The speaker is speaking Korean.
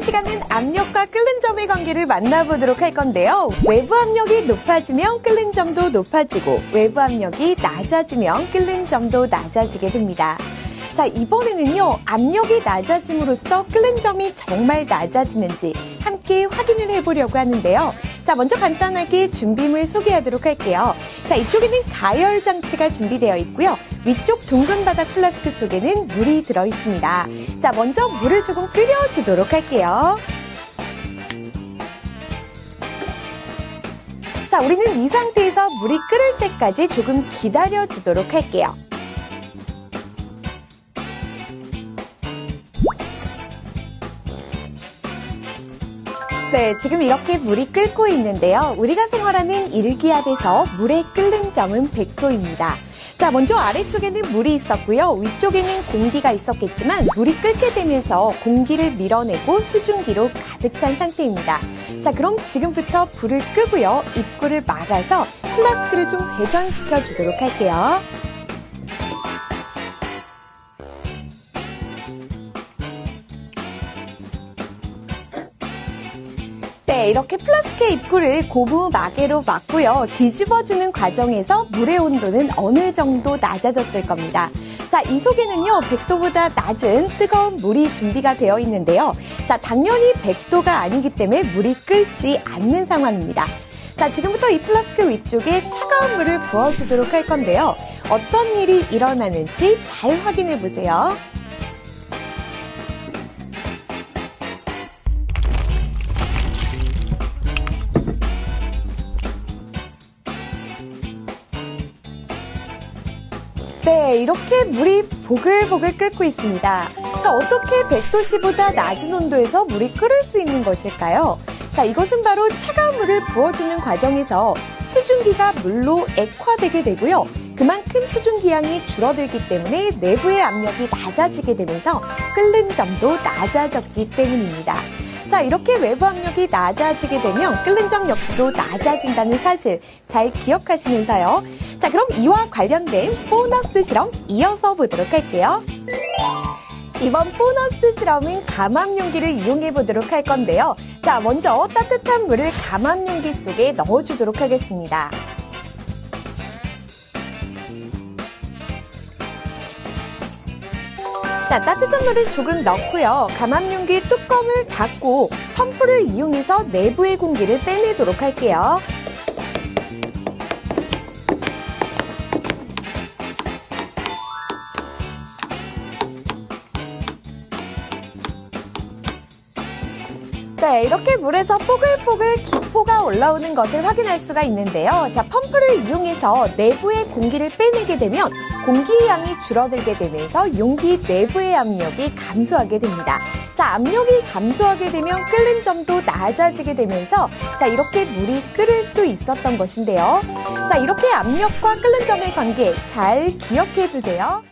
시간은 압력과 끓는 점의 관계를 만나보도록 할 건데요. 외부 압력이 높아지면 끓는 점도 높아지고 외부 압력이 낮아지면 끓는 점도 낮아지게 됩니다. 자, 이번에는요, 압력이 낮아짐으로써 끓는 점이 정말 낮아지는지 함께 확인을 해보려고 하는데요. 자, 먼저 간단하게 준비물 소개하도록 할게요. 자, 이쪽에는 가열 장치가 준비되어 있고요. 위쪽 둥근 바닥 플라스크 속에는 물이 들어 있습니다. 자, 먼저 물을 조금 끓여주도록 할게요. 자, 우리는 이 상태에서 물이 끓을 때까지 조금 기다려 주도록 할게요. 네, 지금 이렇게 물이 끓고 있는데요. 우리가 생활하는 일기압에서 물의 끓는 점은 100도입니다. 자, 먼저 아래쪽에는 물이 있었고요. 위쪽에는 공기가 있었겠지만 물이 끓게 되면서 공기를 밀어내고 수증기로 가득 찬 상태입니다. 자, 그럼 지금부터 불을 끄고요. 입구를 막아서 플라스크를 좀 회전시켜 주도록 할게요. 네, 이렇게 플라스크의 입구를 고무 마개로 막고요. 뒤집어주는 과정에서 물의 온도는 어느 정도 낮아졌을 겁니다. 자, 이 속에는요, 100도보다 낮은 뜨거운 물이 준비가 되어 있는데요. 자, 당연히 100도가 아니기 때문에 물이 끓지 않는 상황입니다. 자, 지금부터 이 플라스크 위쪽에 차가운 물을 부어주도록 할 건데요. 어떤 일이 일어나는지 잘 확인해 보세요. 네, 이렇게 물이 보글보글 끓고 있습니다. 자, 어떻게 100도씨보다 낮은 온도에서 물이 끓을 수 있는 것일까요? 자, 이것은 바로 차가운 물을 부어주는 과정에서 수증기가 물로 액화되게 되고요. 그만큼 수증기양이 줄어들기 때문에 내부의 압력이 낮아지게 되면서 끓는 점도 낮아졌기 때문입니다. 자, 이렇게 외부 압력이 낮아지게 되면 끓는 점 역시도 낮아진다는 사실 잘 기억하시면서요. 자, 그럼 이와 관련된 보너스 실험 이어서 보도록 할게요. 이번 보너스 실험은 감압 용기를 이용해 보도록 할 건데요. 자, 먼저 따뜻한 물을 감압 용기 속에 넣어주도록 하겠습니다. 자, 따뜻한 물을 조금 넣고요. 감압용기 뚜껑을 닫고 펌프를 이용해서 내부의 공기를 빼내도록 할게요. 네, 이렇게 물에서 뽀글뽀글 기포가 올라오는 것을 확인할 수가 있는데요. 자, 펌프를 이용해서 내부의 공기를 빼내게 되면 공기의 양이 줄어들게 되면서 용기 내부의 압력이 감소하게 됩니다. 자, 압력이 감소하게 되면 끓는 점도 낮아지게 되면서 자, 이렇게 물이 끓을 수 있었던 것인데요. 자, 이렇게 압력과 끓는 점의 관계 잘 기억해 두세요.